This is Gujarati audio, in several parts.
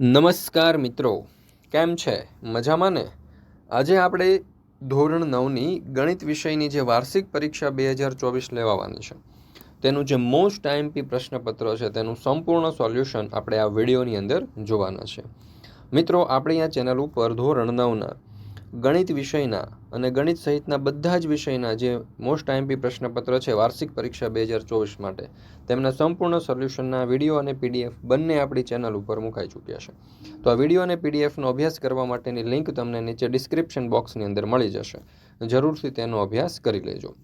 નમસ્કાર મિત્રો. કેમ છે? મજામાં ને? આજે આપણે ધોરણ નવની ગણિત વિષયની જે વાર્ષિક પરીક્ષા બે હજાર ચોવીસ લેવાવાની છે, તેનું જે મોસ્ટ આઈએમપી પ્રશ્નપત્ર છે, તેનું સંપૂર્ણ સોલ્યુશન આપણે આ વિડીયોની અંદર જોવાના છે. મિત્રો, આપણે આ ચેનલ ઉપર ધોરણ નવના ગણિત વિષયના અને ગણિત સહિતના બધા જ વિષયના જે મોસ્ટ આઈએમપી પ્રશ્નપત્ર છે, વાર્ષિક પરીક્ષા બે હજાર ચોવીસ માટે, તેમના સંપૂર્ણ સોલ્યુશનના વીડિયો અને પીડીએફ બંને આપણી ચેનલ ઉપર મુકાઈ ચૂક્યા છે. તો આ વીડિયો અને પીડીએફનો અભ્યાસ કરવા માટેની લિંક તમને નીચે ડિસ્ક્રિપ્શન બોક્સની અંદર મળી જશે. જરૂરથી તેનો અભ્યાસ કરી લેજો.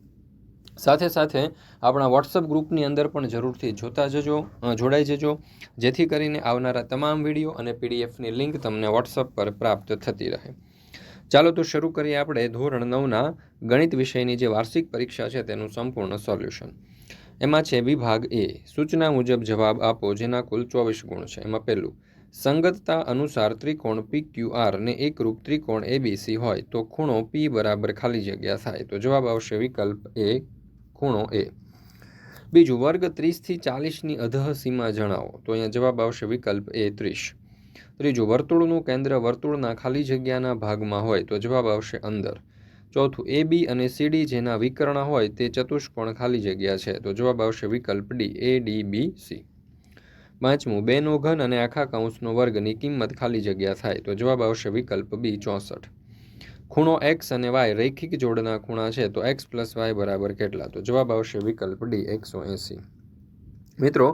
સાથે સાથે આપણા વોટ્સઅપ ગ્રુપની અંદર પણ જરૂરથી જોતા જજો જોડાઈ જજો. જેથી કરીને આવનારા તમામ વીડિયો અને પીડીએફની લિંક તમને વોટ્સઅપ પર પ્રાપ્ત થતી રહે. ચાલો તો શરૂ કરીએ આપણે ધોરણ નવના ગણિત વિષયની જે વાર્ષિક પરીક્ષા છે તેનું સંપૂર્ણ સોલ્યુશન. એમાં છે વિભાગ એ. સૂચના મુજબ જવાબ આપો, જેના કુલ ચોવીસ ગુણ છે. એમાં પહેલું, સંગતતા અનુસાર ત્રિકોણ પી ક્યુ આર ને એકરૂપ ત્રિકોણ એબીસી હોય તો ખૂણો પી બરાબર ખાલી જગ્યા થાય. તો જવાબ આવશે વિકલ્પ એ, ખૂણો એ બીજું, વર્ગ ત્રીસથી ચાલીસની અધઃ સીમા જણાવો. તો અહીંયા જવાબ આવશે વિકલ્પ એ ત્રીસ. ત્રીજું વર્તુળનું કેન્દ્ર વર્તુળના ખાલી જગ્યાના ભાગમાં હોય તો જવાબ આવશે અંદર. ચોથું એ બી અને સીડી જેના વિકર્ણ હોય તે ચતુષ્કોણ ખાલી જગ્યા છે તો જવાબ આવશે વિકલ્પ D A D B C પાંચમું બેનો ઘન અને આખા કૌંસનો વર્ગની કિંમત ખાલી જગ્યા થાય તો જવાબ આવશે વિકલ્પ બી ચોસઠ. ખૂણો એક્સ અને વાય રૈખિક જોડના ખૂણા છે તો એક્સ પ્લસ વાય બરાબર કેટલા? તો જવાબ આવશે વિકલ્પ ડી એકસો એંસી. મિત્રો,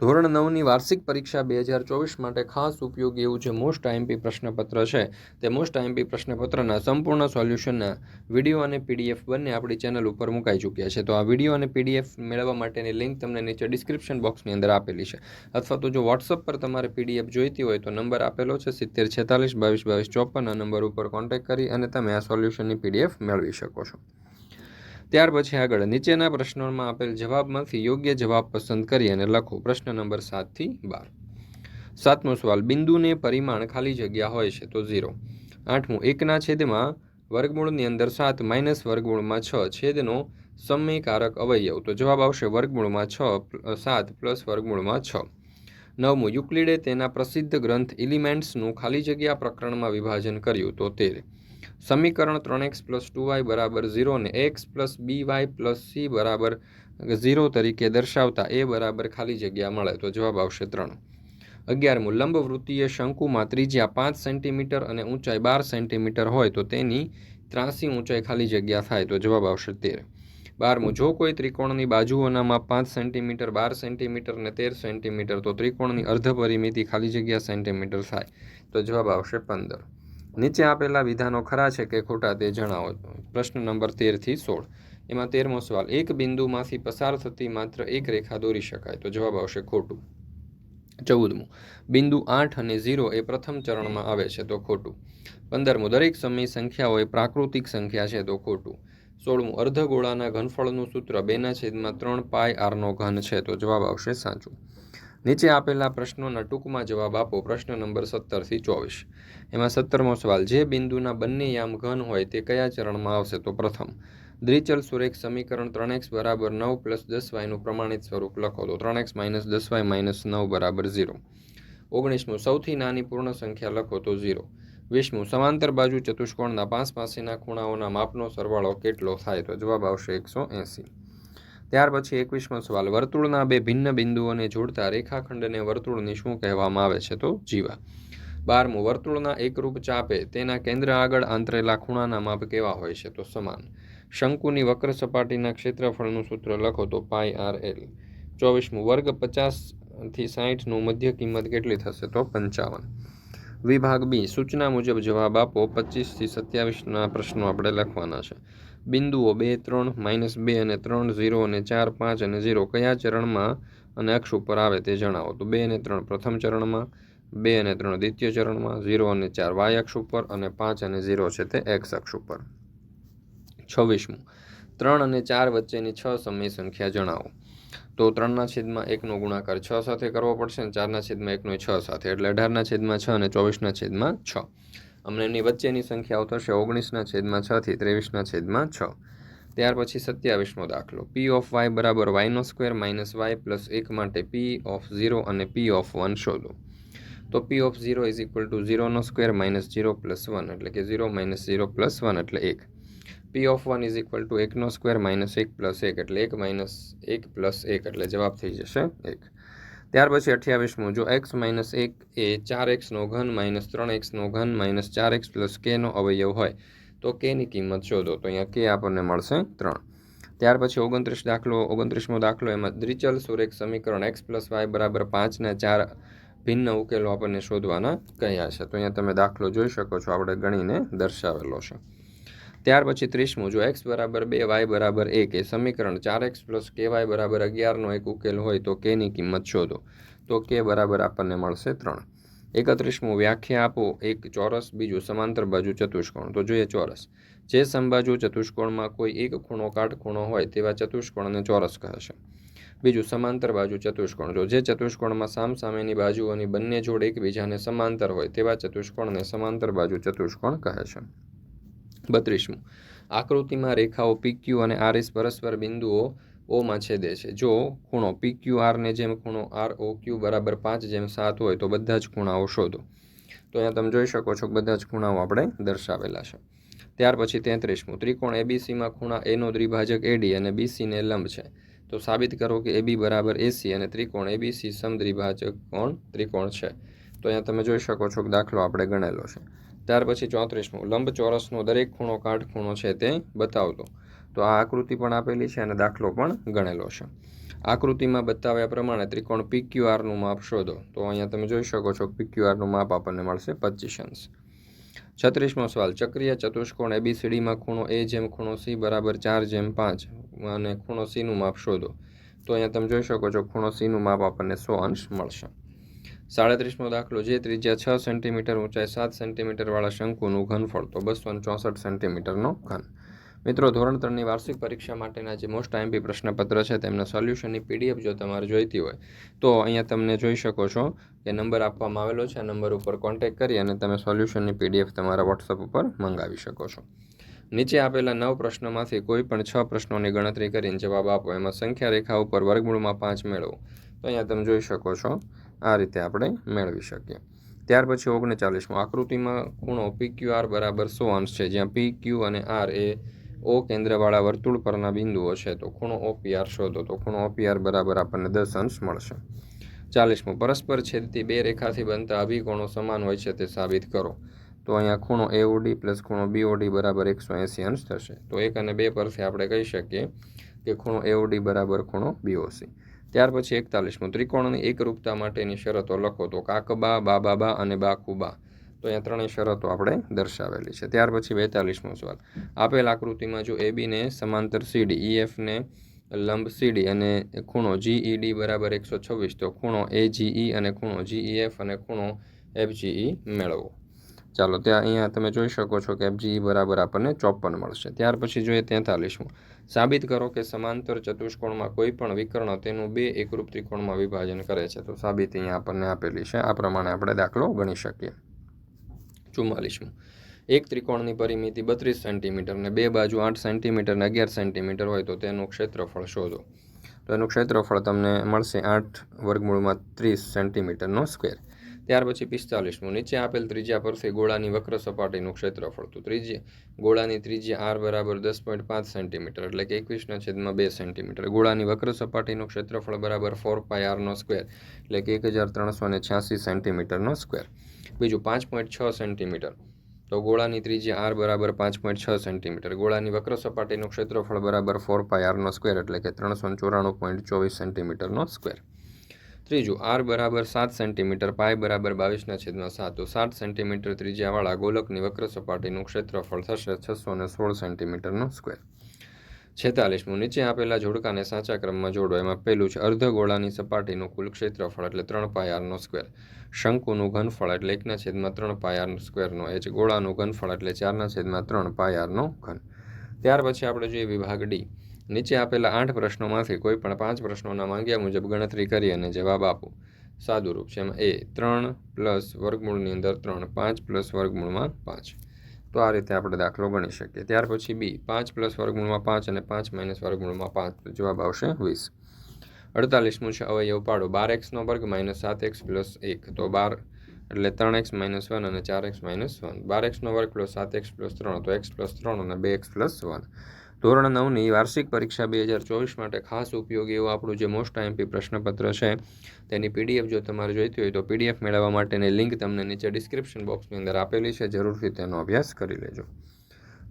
ધોરણ નવની વાર્ષિક પરીક્ષા બે હજાર ચોવીસ માટે ખાસ ઉપયોગી એવું જે મોસ્ટ આઈએમપી પ્રશ્નપત્ર છે, તે મોસ્ટ આઈએમપી પ્રશ્નપત્રના સંપૂર્ણ સોલ્યુશનના વીડિયો અને પીડીએફ બંને આપણી ચેનલ ઉપર મુકાઈ ચૂક્યા છે. તો આ વીડિયો અને પીડીએફ મેળવવા માટેની લિંક તમને નીચે ડિસ્ક્રિપ્શન બોક્સની અંદર આપેલી છે. અથવા તો જો વોટ્સઅપ પર તમારે પીડીએફ જોઈતી હોય તો નંબર આપેલો છે સિત્તેર છેતાલીસ બાવીસ બાવીસ ચોપન, આ નંબર ઉપર કોન્ટેક્ટ કરી અને તમે આ સોલ્યુશનની પીડીએફ મેળવી શકો છો. ત્યાર પછી આગળ નીચેના પ્રશ્નોમાં આપેલ જવાબમાંથી યોગ્ય જવાબ પસંદ કરી અને લખો પ્રશ્ન નંબર સાતથી બાર. સાતમો સવાલ, બિંદુને પરિમાણ ખાલી જગ્યા હોય છે તો ઝીરો. આઠમું, એકના છેદમાં વર્ગમૂળની અંદર સાત માઇનસ વર્ગમૂળમાં છ, છેદનો સમયકારક અવયવ. તો જવાબ આવશે વર્ગમૂળમાં છ સાત પ્લસ વર્ગમૂળમાં છ. નવમું, યુક્લિડે તેના પ્રસિદ્ધ ગ્રંથ ઇલિમેન્ટ્સનું ખાલી જગ્યા પ્રકરણમાં વિભાજન કર્યું તો તેર. સમીકરણ ત્રણ એક્સ પ્લસ ટુ વાય બરાબર ઝીરોને X plus B Y plus C બરાબર ઝીરો તરીકે દર્શાવતા એ બરાબર ખાલી જગ્યા મળે તો જવાબ આવશે ત્રણ. અગિયારમું લંબ વૃત્તીય શંકુમાં ત્રિજ્યા પાંચ સેન્ટીમીટર અને ઊંચાઈ બાર સેન્ટીમીટર હોય તો તેની ત્રાસી ઊંચાઈ ખાલી જગ્યા થાય તો જવાબ આવશે તેર. બારમું જો કોઈ ત્રિકોણની બાજુઓનામાં પાંચ સેન્ટીમીટર, બાર સેન્ટીમીટર અને તેર સેન્ટીમીટર તો ત્રિકોણની અર્ધ પરિમિતિ ખાલી જગ્યા સેન્ટીમીટર થાય તો જવાબ આવશે પંદર. નીચે આપેલા વિધાનો ખરા છે કે ખોટા તે જણાવો. પ્રશ્ન નંબર તેરથી સોળ. એમાં તેરમો સવાલ, એક બિંદુમાંથી પસાર થતી માત્ર એક રેખા દોરી શકાય તો જવાબ આવશે ખોટું. ચૌદમું, બિંદુ આઠ અને ઝીરો એ પ્રથમ ચરણમાં આવે છે તો ખોટું. પંદરમું, દરેક સમય સંખ્યાઓ એ પ્રાકૃતિક સંખ્યા છે તો ખોટું. સોળમું, અર્ધગોળાના ઘનફળનું સૂત્ર બેના છેદમાં ત્રણ પાય આરનો ઘન છે તો જવાબ આવશે સાચું. નીચે આપેલા પ્રશ્નોના ટૂંકમાં જવાબ આપો. પ્રશ્ન નંબર સત્તરથી ચોવીસ. એમાં સત્તરમો સવાલ, જે બિંદુના બંને યામ ઘન હોય તે કયા ચરણમાં આવશે? તો પ્રથમ, દ્વિચલ સુરેખ સમીકરણ ત્રણ એક્સ બરાબર નવ પ્લસ દસ વાયનું પ્રમાણિત સ્વરૂપ લખો. તો ત્રણ એક્સ માઇનસ દસ વાય માઇનસ નવ બરાબર ઝીરો. ઓગણીસમું, સૌથી નાની પૂર્ણ સંખ્યા લખો તો ઝીરો. વીસમું, સમાંતર બાજુ ચતુષ્કોણના પાંચ પાસેના ખૂણાઓના માપનો સરવાળો કેટલો થાય? તો જવાબ આવશે એકસો એંસી. ત્યાર પછી એકવીસમો સવાલ, વર્તુળના બે ભિન્ન બિંદુઓને જોડતા રેખાખંડને વર્તુળને શું કહેવામાં આવે છે તો જીવા. બારમું, વર્તુળના એકરૂપ ચાપે તેના કેન્દ્ર આગળ આંતરેલા ખૂણાના માપ કેવા હોય છે તો સમાન. શંકુની વક્ર સપાટીના ક્ષેત્રફળનું સૂત્ર લખો તો પાઈ આર એલ. ચોવીસમું, વર્ગ પચાસથી સાહીઠનું મધ્ય કિંમત કેટલી થશે તો પંચાવન. વિભાગ બી, સૂચના મુજબ જવાબ આપો પચીસથી સત્યાવીસના પ્રશ્નો આપણે લખવાના છે. બિંદુઓ બે, ત્રણ, માઇનસ બે અને ત્રણ, ઝીરો અને ચાર, પાંચ અને ઝીરો કયા ચરણમાં અને અક્ષ ઉપર આવે તે જણાવો? તો બે અને ત્રણ પ્રથમ ચરણમાં, બે અને ત્રણ દ્વિતીય ચરણમાં, ઝીરો અને ચાર વાય અક્ષ ઉપર અને પાંચ અને ઝીરો છે તે એક્સ અક્ષ ઉપર. છવ્વીસમું. ત્રણ અને ચાર વચ્ચેની છ સમય સંખ્યા જણાવો. તો ત્રણના છેદમાં એકનો ગુણાકાર છ સાથે કરવો પડશે અને ચારના છેદમાં એકનો છ સાથે. એટલે અઢારના છેદમાં છ અને ચોવીસના છેદમાં છ. અમને એમની વચ્ચેની સંખ્યાઓ થશે ઓગણીસના છેદમાં છથી ત્રેવીસના છેદમાં છ. ત્યાર પછી સત્યાવીસમો દાખલો. પી ઓફ વાય બરાબર વાયનો સ્ક્વેર માઇનસ વાય પ્લસ એક માટે પી ઓફ ઝીરો અને પી ઓફ વન શોધો. તો P of zero is equal to ઝીરોનો square minus zero plus one એટલે કે zero minus zero plus one એટલે એક. P of one is equal to એકનો સ્ક્વેર માઇનસ એક પ્લસ એક, એટલે એક માઇનસ એક પ્લસ એક, એટલે જવાબ થઈ જશે એક. ત્યાર પછી અઠ્યાવીસમું. જો એક્સ માઇનસ એક એ ચાર એક્સનો ઘન માઇનસ ત્રણ એક્સનો ઘન માઇનસ ચાર એક્સ પ્લસ કેનો અવયવ હોય, તો કેની કિંમત શોધો. તો અહીંયા કે આપણને મળશે ત્રણ. ત્યાર પછી ઓગણત્રીસ દાખલો, ઓગણત્રીસમો દાખલો, એમાં દ્વિચલ સુરેખ સમીકરણ એક્સ પ્લસ વાય બરાબર પાંચના ચાર ભિન્ન ઉકેલો આપણને શોધવાના કહ્યા છે. તો અહીંયા તમે દાખલો જોઈ શકો છો, આપણે ગણીને દર્શાવેલો છે. ત્યાર પછી ત્રીસમું, જો એક્સ બરાબર બે વાય બરાબર એક, એ સમીકરણ ચાર એક્સ પ્લસ કે વાય બરાબર અગિયારનો એક ઉકેલ હોય તો કેની કિંમત શોધો. તો કે બરાબર આપણને મળશે ત્રણ. એકત્રીસમું વ્યાખ્યા આપો. એક ચોરસ, બીજું સમાંતર, બાજુ ચતુષ્કોણ. તો જોઈએ ચોરસ. જે સંબાજુ ચતુષ્કોણમાં કોઈ એક ખૂણો કાટખૂણો હોય તેવા ચતુષ્કોણને ચોરસ કહે છે બીજું સમાંતર, બાજુ ચતુષ્કોણ. જો જે ચતુષ્કોણમાં સામસામેની બાજુઓની બંને જોડ એકબીજાને સમાંતર હોય તેવા ચતુષ્કોણને સમાંતર, બાજુ ચતુષ્કોણ કહે છે બત્રીસમું. આકૃતિમાં રેખાઓ પીક્યુ અને આરએસ પરસ્પર બિંદુઓ ઓમાં છેદે છે. જો ખૂણો પીક્યુ આરને જેમ ખૂણો આર ઓ ક્યુ બરાબર પાંચ જેમ સાત હોય તો બધા જ ખૂણાઓ શોધો. તો અહીંયા તમે જોઈ શકો છો કે બધા જ ખૂણાઓ આપણે દર્શાવેલા છે. ત્યાર પછી તેત્રીસમું. ત્રિકોણ એબીસીમાં ખૂણા એનો દ્વિભાજક એડી અને બીસીને લંબ છે. તો સાબિત કરો કે એબી બરાબર એસી અને ત્રિકોણ એબીસી સમદ્વિભાજક કોણ? ત્રિકોણ છે. તો અહીંયા તમે જોઈ શકો છો કે દાખલો આપણે ગણેલો છે. ત્યાર પછી ચોત્રીસમું. લંબ ચોરસનો દરેક ખૂણો કાટખૂણો છે તે બતાવતો. તો આ આકૃતિ પણ આપેલી છે અને દાખલો પણ ગણેલો છે. આકૃતિમાં બતાવ્યા પ્રમાણે ત્રિકોણ પીક્યુઆરનું માપ શોધો. તો અહીંયા તમે જોઈ શકો છો પીક્યુઆરનું માપ આપણને મળશે પચીસ અંશ. છત્રીસમો સવાલ. ચક્રીય ચતુષ્કોણ એબીસીડીમાં ખૂણો એ જેમ ખૂણો સી બરાબર ચાર જેમ પાંચ અને ખૂણો સીનું માપ શોધો. તો અહીંયા તમે જોઈ શકો છો ખૂણો સીનું માપ આપણને સો અંશ મળશે. સાડત્રીસમો દાખલો જે ત્રિજ્યા છ સેન્ટીમીટર ઊંચાઈ સાત સેન્ટીમીટરવાળા શંકુનું ઘનફળ તો બસો ચોસઠ સેન્ટીમીટરનો ઘન. મિત્રો, ધોરણ ત્રણની વાર્ષિક પરીક્ષા માટેના જે મોસ્ટ આઈમ્પી પ્રશ્નપત્ર છે, તેમના સોલ્યુશનની પીડીએફ જો તમારે જોઈતી હોય, તો અહીંયા તમને જોઈ શકો છો કે નંબર આપવામાં આવેલો છે, આ નંબર ઉપર કોન્ટેક્ટ કરી અને તમે સોલ્યુશનની પીડીએફ તમારા વોટ્સઅપ ઉપર મંગાવી શકો છો. નીચે આપેલા નવ પ્રશ્નોમાંથી કોઈ પણ છ પ્રશ્નોની ગણતરી કરીને જવાબ આપો, એમાં સંખ્યા રેખા ઉપર વર્ગમૂળમાં પાંચ મેળવો. તો અહીંયા તમે જોઈ શકો છો આ રીતે આપણે મેળવી શકીએ. ત્યાર પછી ઓગણચાલીસમાં. આકૃતિમાં ખૂણો પી ક્યુ આર બરાબર સો અંશ છે. જ્યાં પી ક્યુ અને આર એ ઓ કેન્દ્રવાળા વર્તુળ પરના બિંદુઓ છે. તો ખૂણો ઓપીઆર શોધો. તો ખૂણો ઓપીઆર બરાબર આપણને દસ અંશ મળશે. ચાલીસમું. પરસ્પર છેદતી બે રેખાથી બનતા અભિકોણો સમાન હોય છે તે સાબિત કરો. તો અહીંયા ખૂણો એઓડી પ્લસ ખૂણો બીઓડી બરાબર એકસો એંસી અંશ થશે. તો એક અને બે પરથી આપણે કહી શકીએ કે ખૂણો એઓડી બરાબર ખૂણો બીઓસી ત્યાર પછી એકતાલીસમું. ત્રિકોણની એકરૂપતા માટેની શરતો લખો તો કાકબા બાબાબા અને બાકુબા તો અહીંયા ત્રણેય શરતો આપણે દર્શાવેલી છે. ત્યાર પછી બેતાલીસમો સવાલ. આપેલ આકૃતિમાં જો એબીને સમાંતર સીડી ઈએફને લંબ સીડી અને ખૂણો જીઈડી બરાબર એકસો છવ્વીસ, તો ખૂણો એજીઈ અને ખૂણો જીઈએફ અને ખૂણો એફજીઈ મેળવો. ચાલો, ત્યાં અહીંયા તમે જોઈ શકો છો કે એફજીઈ બરાબર આપણને ચોપન મળશે. ત્યાર પછી જોઈએ તેતાલીસમું. સાબિત કરો કે સમાંતર ચતુષ્કોણમાં કોઈ પણ વિકર્ણ તેનું બે એકરૂપ ત્રિકોણમાં વિભાજન કરે છે. તો સાબિત અહીંયા આપણને આપેલી છે. આ પ્રમાણે આપણે દાખલો ગણી શકીએ. ચુમ્માલીસમું. એક ત્રિકોણની પરિમિતિ બત્રીસ સેન્ટીમીટર ને બે બાજુ આઠ સેન્ટીમીટર ને અગિયાર સેન્ટીમીટર હોય તો તેનું ક્ષેત્રફળ શોધો. તો એનું ક્ષેત્રફળ તમને મળશે આઠ વર્ગમૂળમાં ત્રીસ સેન્ટીમીટરનો સ્ક્વેર. ત્યાર પછી પિસ્તાલીસમું. નીચે આપેલ ત્રિજ્યા પરથી ગોળાની વક્ર સપાટીનું ક્ષેત્રફળ તો ત્રિજ્યા, ગોળાની ત્રિજ્યા આર બરાબર દસ પોઈન્ટ પાંચ સેન્ટીમીટર એટલે કે એકવીસના છેદમાં બે સેન્ટીમીટર. ગોળાની વક્ર સપાટીનું ક્ષેત્રફળ બરાબર ફોર પાય આરનો સ્ક્વેર એટલે કે એક હજાર ત્રણસો ને છ્યાસી સેન્ટીમીટરનો સ્ક્વેર બીજું પાંચ પોઈન્ટ છ સેન્ટીમીટર. તો ગોળાની ત્રિજ્યા આર બરાબર પાંચ પોઈન્ટ છ સેન્ટીમીટર. ગોળાની વક્ર સપાટીનું ક્ષેત્રફળ બરાબર ફોર પાય આરનો સ્ક્વેર એટલે કે ત્રણસો ચોરાણું પોઈન્ટ ચોવીસ સેન્ટીમીટરનો સ્ક્વેર ત્રીજું, આર બરાબર સાત સેન્ટીમીટર, પાય બરાબર બાવીસના છેદમાં સાત. તો સાત સેન્ટીમીટર ત્રિજ્યાવાળા ગોલકની વક્ર સપાટીનું ક્ષેત્રફળ થશે છસો ને સોળ સેન્ટીમીટરનો સ્ક્વેર. છેતાલીસમું, નીચે આપેલા જોડકાને સાચા ક્રમમાં જોડો. એમાં પહેલું છે અર્ધગોળાની સપાટીનું કુલ ક્ષેત્રફળ એટલે ત્રણ પાયારનો સ્ક્વેર. શંકુનું ઘનફળ એટલે એકના છેદમાં ત્રણ પાયારનો સ્ક્વેરનો. એ છે ગોળાનું ઘનફળ એટલે ચારના છેદમાં ત્રણ પાયારનો ઘન. ત્યાર પછી આપણે જોઈએ વિભાગ ડી. નીચે આપેલા આઠ પ્રશ્નોમાંથી કોઈ પણ પાંચ પ્રશ્નોના માંગ્યા મુજબ ગણતરી કરી અને જવાબ આપો. સાદુરૂપ છે. એમાં એ ત્રણ પ્લસ વર્ગમૂળની અંદર ત્રણ, પાંચ પ્લસ વર્ગમૂળમાં પાંચ. તો આ રીતે આપણે દાખલો ગણી શકીએ. ત્યાર પછી બી, પાંચ પ્લસ વર્ગમૂળમાં પાંચ અને પાંચ માઇનસ વર્ગમૂળમાં પાંચ. તો જવાબ આવશે વીસ. અડતાલીસમું છે. અવયવ પાડો. બાર એક્સનો વર્ગ માઇનસ સાત એક્સ પ્લસ એક. તો બાર એટલે ત્રણ એક્સ માઇનસ વન અને ચાર એક્સ માઇનસ વન. બાર એક્સનો વર્ગ પ્લસ સાત એક્સ પ્લસ ત્રણ. તો એક્સ પ્લસ ત્રણ અને બે એક્સ પ્લસ વન. ધોરણ નવની વાર્ષિક પરીક્ષા બે હજાર ચોવીસ માટે ખાસ ઉપયોગી એવું આપણું જે મોસ્ટ આઈએમપી પ્રશ્નપત્ર છે, તેની પીડીએફ જો તમારે જોઈતી હોય તો પીડીએફ મેળવવા માટેની લિંક તમને નીચે ડિસ્ક્રિપ્શન બોક્સની અંદર આપેલી છે, જરૂરથી તેનો અભ્યાસ કરી લેજો.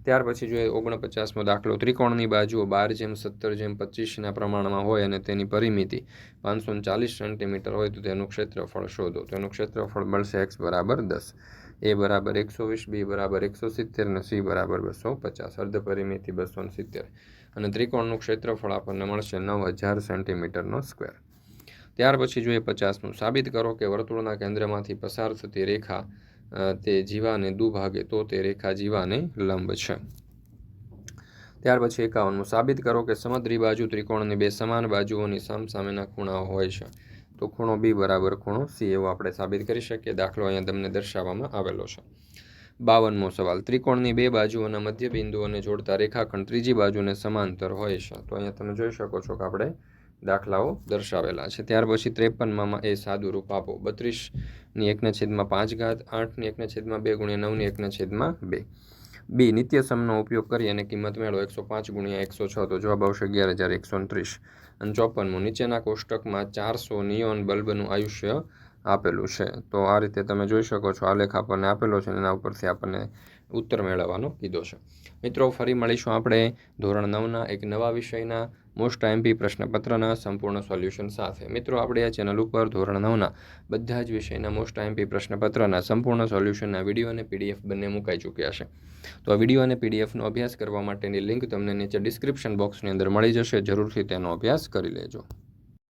ત્યાર પછી જોઈએ ઓગણપચાસમો દાખલો ત્રિકોણની બાજુઓ બાર જેમ સત્તર જેમ પચીસના પ્રમાણમાં હોય અને તેની પરિમિતિ પાંચસો ચાલીસ સેન્ટીમીટર હોય તો તેનું ક્ષેત્રફળ શોધો. તેનું ક્ષેત્રફળ મળશે એક્સ બરાબર દસ. એ બરાબર એકસો વીસ, બી બરાબર એકસો સિત્તેર અને સી બરાબર બસો પચાસ. અર્ધ પરિમિતિ બસો સિત્તેર. અને ત્રિકોણનું ક્ષેત્રફળ આપણને મળશે નવ હજાર સેન્ટીમીટરનો સ્ક્વેર. ત્યાર પછી જોઈએ પચાસનું. સાબિત કરો કે વર્તુળના કેન્દ્રમાંથી પસાર થતી રેખા તે જીવાને દુભાગે તો તે રેખા જીવાને લંબ છે. ત્યાર પછી એકાવનમું. સાબિત કરો કે સમદ્રી બાજુ ત્રિકોણની બે સમાન બાજુઓની સામસામેના ખૂણાઓ હોય છે. તો ખૂણો બી બરાબર ખૂણો સી એવો આપણે સાબિત કરી શકીએ. દાખલો અહીંયા તમને દર્શાવવામાં આવેલો છે. બાવનમો સવાલ, ત્રિકોણની બે બાજુઓના મધ્ય બિંદુઓને જોડતા રેખાખંડ ત્રીજી બાજુને સમાંતર હોય છે. તો અહીંયા તમે જોઈ શકો છો કે આપણે દાખલાઓ દર્શાવેલા છે. ત્યાર પછી ત્રેપનમાં એ સાદું રૂપ આપો. બત્રીસની એકના છેદમાં પાંચ ઘાત, આઠની એકના છેદમાં બે ગુણ્યા નવની એકના છેદમાં બે. બી, નિત્યસમનો ઉપયોગ કરી અને કિંમત મેળવો. એકસો પાંચ ગુણ્યા એકસો છ, તો જવાબ આવશે અગિયાર હજાર એકસો ત્રીસ. અને ચોપનમું, નીચેના કોષ્ટકમાં ચારસો નિયોન બલ્બનું આયુષ્ય આપેલું છે. તો આ રીતે તમે જોઈ શકો છો આલેખ આપણને આપેલો છે એના ઉપરથી આપણને ઉત્તર મેળવવાનો કીધો છે. મિત્રો, ફરી મળીશું આપણે ધોરણ નવના એક નવા વિષયના મોસ્ટ આઈએમપી પ્રશ્નપત્રના સંપૂર્ણ સોલ્યુશન સાથે. મિત્રો, આપણે આ ચેનલ ઉપર ધોરણ નવના બધા જ વિષયના મોસ્ટ આઈએમપી પ્રશ્નપત્રના સંપૂર્ણ સોલ્યુશનના વીડિયો અને પીડીએફ બંને મુકાઈ ચૂક્યા છે. તો આ વીડિયો અને પીડીએફનો અભ્યાસ કરવા માટેની લિંક તમને નીચે ડિસ્ક્રિપ્શન બોક્સની અંદર મળી જશે. જરૂરથી તેનો અભ્યાસ કરી લેજો.